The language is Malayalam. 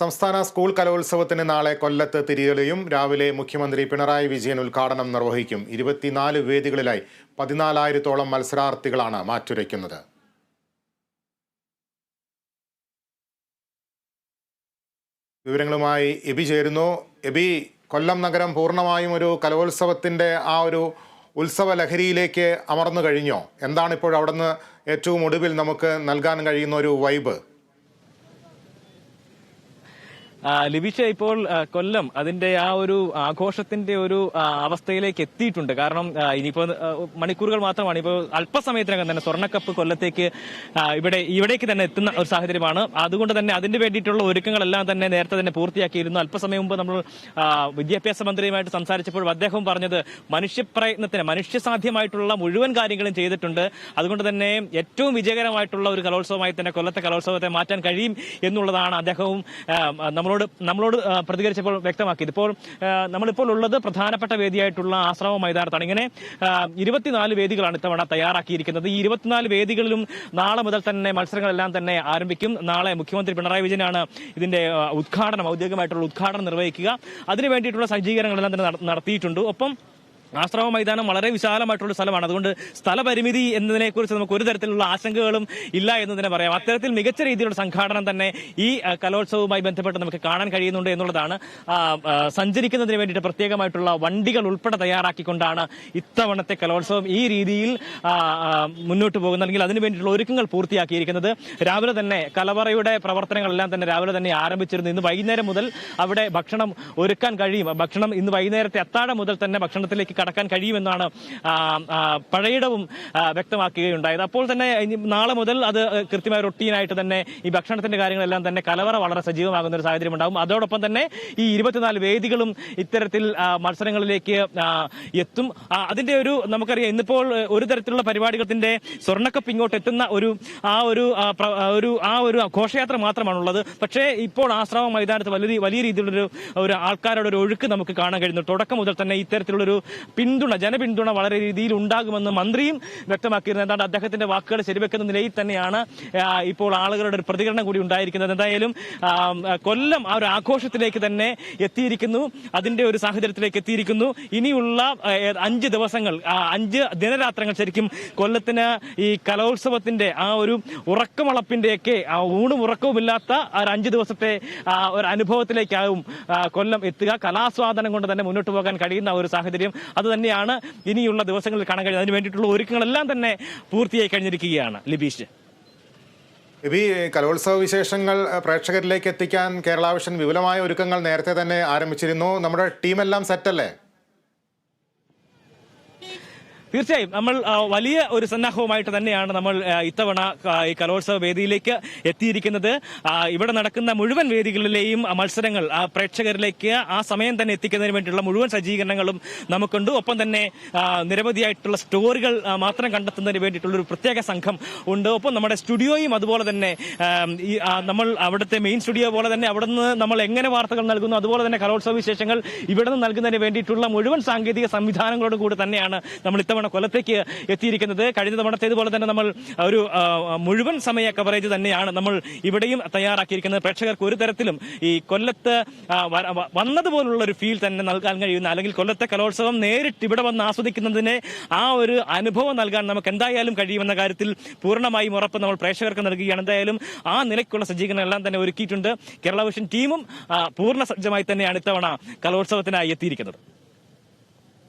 സംസ്ഥാന സ്കൂൾ കലോത്സവത്തിന് നാളെ കൊല്ലത്ത് തിരികെയും രാവിലെ മുഖ്യമന്ത്രി പിണറായി വിജയൻ ഉദ്ഘാടനം നിർവഹിക്കും. ഇരുപത്തിനാല് വേദികളിലായി പതിനാലായിരത്തോളം മത്സരാർത്ഥികളാണ് മാറ്റുരയ്ക്കുന്നത്. വിവരങ്ങളുമായി എബി ചേരുന്നു. എബി കൊല്ലം നഗരം പൂർണമായും ഒരു കലോത്സവത്തിന്റെ ആ ഒരു ഉത്സവ ലഹരിയിലേക്ക് അമർന്നു കഴിഞ്ഞോ? എന്താണ് ഇപ്പോൾ അവിടുന്ന് ഏറ്റവും ഒടുവിൽ നമുക്ക് നൽകാൻ കഴിയുന്ന ഒരു വൈബ്? ലിബിഷ ഇപ്പോൾ കൊല്ലം അതിന്റെ ആ ഒരു ആഘോഷത്തിന്റെ ഒരു അവസ്ഥയിലേക്ക് എത്തിയിട്ടുണ്ട്. കാരണം ഇനിയിപ്പോ മണിക്കൂറുകൾ മാത്രമാണ്. ഇപ്പോൾ അല്പസമയത്തിനകം തന്നെ സ്വർണക്കപ്പ് കൊല്ലത്തേക്ക് ഇവിടെ ഇവിടേക്ക് തന്നെ എത്തുന്ന ഒരു സാഹചര്യമാണ്. അതുകൊണ്ട് തന്നെ അതിന് വേണ്ടിയിട്ടുള്ള ഒരുക്കങ്ങളെല്ലാം തന്നെ നേരത്തെ തന്നെ പൂർത്തിയാക്കിയിരുന്നു. അല്പസമയം മുമ്പ് നമ്മൾ വിദ്യാഭ്യാസ മന്ത്രിയുമായിട്ട് സംസാരിച്ചപ്പോൾ അദ്ദേഹം പറഞ്ഞത് മനുഷ്യപ്രയത്നത്തിന് മനുഷ്യസാധ്യമായിട്ടുള്ള മുഴുവൻ കാര്യങ്ങളും ചെയ്തിട്ടുണ്ട്. അതുകൊണ്ട് തന്നെ ഏറ്റവും വിജയകരമായിട്ടുള്ള ഒരു കലോത്സവമായി തന്നെ കൊല്ലത്തെ കലോത്സവത്തെ മാറ്റാൻ കഴിയും എന്നുള്ളതാണ് അദ്ദേഹവും ആ, നമ്മളോട് നമ്മളോട് പ്രതികരിച്ചപ്പോൾ വ്യക്തമാക്കിയത് ഇപ്പോൾ നമ്മളിപ്പോൾ ഉള്ളത് പ്രധാനപ്പെട്ട വേദിയായിട്ടുള്ള ആശ്രമ മൈതാനത്താണ്. ഇങ്ങനെ ഇരുപത്തിനാല് വേദികളാണ് ഇത്തവണ തയ്യാറാക്കിയിരിക്കുന്നത്. ഈ ഇരുപത്തിനാല് വേദികളിലും നാളെ മുതൽ തന്നെ മത്സരങ്ങളെല്ലാം തന്നെ ആരംഭിക്കും. നാളെ മുഖ്യമന്ത്രി പിണറായി വിജയനാണ് ഇതിന്റെ ഉദ്ഘാടനം ഔദ്യോഗികമായിട്ടുള്ള ഉദ്ഘാടനം നിർവഹിക്കുക. അതിനു വേണ്ടിയിട്ടുള്ള സജ്ജീകരണങ്ങളെല്ലാം തന്നെ നടത്തിയിട്ടുണ്ട്. ഒപ്പം ആശ്രമ മൈതാനം വളരെ വിശാലമായിട്ടുള്ള സ്ഥലമാണ്. അതുകൊണ്ട് സ്ഥലപരിമിതി എന്നതിനെക്കുറിച്ച് നമുക്ക് ഒരു തരത്തിലുള്ള ആശങ്കകളും ഇല്ല എന്ന് തന്നെ പറയാം. അത്തരത്തിൽ മികച്ച രീതിയിലുള്ള സംഘാടനം തന്നെ ഈ കലോത്സവവുമായി ബന്ധപ്പെട്ട് നമുക്ക് കാണാൻ കഴിയുന്നുണ്ട് എന്നുള്ളതാണ്. സഞ്ചരിക്കുന്നതിന് വേണ്ടിയിട്ട് പ്രത്യേകമായിട്ടുള്ള വണ്ടികൾ ഉൾപ്പെടെ തയ്യാറാക്കിക്കൊണ്ടാണ് ഇത്തവണത്തെ കലോത്സവം ഈ രീതിയിൽ മുന്നോട്ട് പോകുന്നത്. അല്ലെങ്കിൽ അതിനു വേണ്ടിയിട്ടുള്ള ഒരുക്കങ്ങൾ പൂർത്തിയാക്കിയിരിക്കുന്നത്. രാവിലെ തന്നെ കലവറയുടെ പ്രവർത്തനങ്ങളെല്ലാം തന്നെ രാവിലെ തന്നെ ആരംഭിച്ചിരുന്നു. ഇന്ന് വൈകുന്നേരം മുതൽ അവിടെ ഭക്ഷണം ഒരുക്കാൻ കഴിയും. ഭക്ഷണം ഇന്ന് വൈകുന്നേരത്തെ അത്താഴം മുതൽ തന്നെ ഭക്ഷണത്തിലേക്ക് കടക്കാൻ കഴിയുമെന്നാണ് പഴയിടവും വ്യക്തമാക്കുകയുണ്ടായത്. അപ്പോൾ തന്നെ നാളെ മുതൽ അത് കൃത്യമായ റൊട്ടീനായിട്ട് തന്നെ ഈ ഭക്ഷണത്തിന്റെ കാര്യങ്ങളെല്ലാം തന്നെ കലവറ വളരെ സജീവമാകുന്ന ഒരു സാഹചര്യം ഉണ്ടാകും അതോടൊപ്പം തന്നെ ഈ ഇരുപത്തിനാല് വേദികളും ഇത്തരത്തിൽ മത്സരങ്ങളിലേക്ക് എത്തും. അതിന്റെ ഒരു നമുക്കറിയാം ഇന്നിപ്പോൾ ഒരു തരത്തിലുള്ള പരിപാടികളത്തിന്റെ സ്വർണക്കപ്പ് ഇങ്ങോട്ട് എത്തുന്ന ഒരു ആ ഒരു ഒരു ആ ഒരു ഘോഷയാത്ര മാത്രമാണുള്ളത്. പക്ഷേ ഇപ്പോൾ ആശ്രമ മൈതാനത്ത് വലിയ വലിയ രീതിയിലുള്ളൊരു ഒരു ആൾക്കാരുടെ ഒരു ഒഴുക്ക് നമുക്ക് കാണാൻ കഴിയുന്നു തുടക്കം മുതൽ തന്നെ ഇത്തരത്തിലുള്ളൊരു പിന്തുണ ജനപിന്തുണ വളരെ രീതിയിൽ ഉണ്ടാകുമെന്ന് മന്ത്രിയും വ്യക്തമാക്കിയിരുന്നു. എന്താണ് അദ്ദേഹത്തിന്റെ വാക്കുകൾ ശരിവെക്കുന്ന നിലയിൽ തന്നെയാണ് ഇപ്പോൾ ആളുകളുടെ ഒരു പ്രതികരണം കൂടി ഉണ്ടായിരിക്കുന്നത്. എന്തായാലും കൊല്ലം ആ ഒരു ആഘോഷത്തിലേക്ക് തന്നെ എത്തിയിരിക്കുന്നു. അതിന്റെ ഒരു സാഹചര്യത്തിലേക്ക് എത്തിയിരിക്കുന്നു. ഇനിയുള്ള അഞ്ച് ദിവസങ്ങൾ അഞ്ച് ദിനരാത്രങ്ങൾ ശരിക്കും കൊല്ലത്തിന് ഈ കലോത്സവത്തിന്റെ ആ ഒരു ഉറക്കമളപ്പിന്റെയൊക്കെ ആ ഊണും ഉറക്കവുമില്ലാത്ത ആ ഒരു അഞ്ച് ദിവസത്തെ ഒരു അനുഭവത്തിലേക്കാവും കൊല്ലം എത്തുക. കലാസ്വാദനം കൊണ്ട് തന്നെ മുന്നോട്ട് പോകാൻ കഴിയുന്ന ഒരു സാഹചര്യം അത് തന്നെയാണ് ഇനിയുള്ള ദിവസങ്ങളിൽ കാണാൻ കഴിയുന്നത്. അതിന് വേണ്ടിയിട്ടുള്ള ഒരുക്കങ്ങളെല്ലാം തന്നെ പൂർത്തിയായി കഴിഞ്ഞിരിക്കുകയാണ്. ലിബീഷ്. എബി കലോത്സവ വിശേഷങ്ങൾ പ്രേക്ഷകരിലേക്ക് എത്തിക്കാൻ കേരള വിഷൻ വിപുലമായ ഒരുക്കങ്ങൾ നേരത്തെ തന്നെ ആരംഭിച്ചിരുന്നു. നമ്മുടെ ടീമെല്ലാം സെറ്റല്ലേ തീർച്ചയായും നമ്മൾ വലിയ ഒരു സന്നാഹവുമായിട്ട് തന്നെയാണ് നമ്മൾ ഇത്തവണ ഈ കലോത്സവ വേദിയിലേക്ക് എത്തിയിരിക്കുന്നത്. ഇവിടെ നടക്കുന്ന മുഴുവൻ വേദികളിലെയും മത്സരങ്ങൾ പ്രേക്ഷകരിലേക്ക് ആ സമയം തന്നെ എത്തിക്കുന്നതിന് വേണ്ടിയുള്ള മുഴുവൻ സജ്ജീകരണങ്ങളും നമുക്കുണ്ട്. ഒപ്പം തന്നെ നിരവധിയായിട്ടുള്ള സ്റ്റോറികൾ മാത്രം കണ്ടെത്തുന്നതിന് വേണ്ടിയിട്ടുള്ള ഒരു പ്രത്യേക സംഘം ഉണ്ട്. ഒപ്പം നമ്മുടെ സ്റ്റുഡിയോയും അതുപോലെ തന്നെ നമ്മൾ അവിടുത്തെ മെയിൻ സ്റ്റുഡിയോ പോലെ തന്നെ അവിടെ നിന്ന് നമ്മൾ എങ്ങനെ വാർത്തകൾ നൽകുന്നു അതുപോലെ തന്നെ കലോത്സവ വിശേഷങ്ങൾ ഇവിടെ നിന്ന് നൽകുന്നതിന് വേണ്ടിയിട്ടുള്ള മുഴുവൻ സാങ്കേതിക സംവിധാനങ്ങളോട് കൂടി തന്നെയാണ് നമ്മൾ ഇത്തവണ കൊല്ലത്തേക്ക് എത്തിയിരിക്കുന്നത്. കഴിഞ്ഞ തവണത്തേതുപോലെ തന്നെ നമ്മൾ ഒരു മുഴുവൻ സമയ കവറേജ് തന്നെയാണ് നമ്മൾ ഇവിടെയും തയ്യാറാക്കിയിരിക്കുന്നത്. പ്രേക്ഷകർക്ക് ഒരു തരത്തിലും ഈ കൊല്ലത്ത് വന്നതുപോലുള്ള ഒരു ഫീൽ തന്നെ നൽകാൻ കഴിയുന്ന അല്ലെങ്കിൽ കൊല്ലത്തെ കലോത്സവം നേരിട്ട് ഇവിടെ വന്ന് ആസ്വദിക്കുന്നതിന് ആ ഒരു അനുഭവം നൽകാൻ നമുക്ക് എന്തായാലും കഴിയുമെന്ന കാര്യത്തിൽ പൂർണമായും ഉറപ്പ് നമ്മൾ പ്രേക്ഷകർക്ക് നൽകുകയാണ്. എന്തായാലും ആ നിലയ്ക്കുള്ള സജ്ജീകരണം എല്ലാം തന്നെ ഒരുക്കിയിട്ടുണ്ട്. കേരള വിഷൻ ടീമും പൂർണ സജ്ജമായി തന്നെയാണ് ഇത്തവണ കലോത്സവത്തിനായി എത്തിയിരിക്കുന്നത്.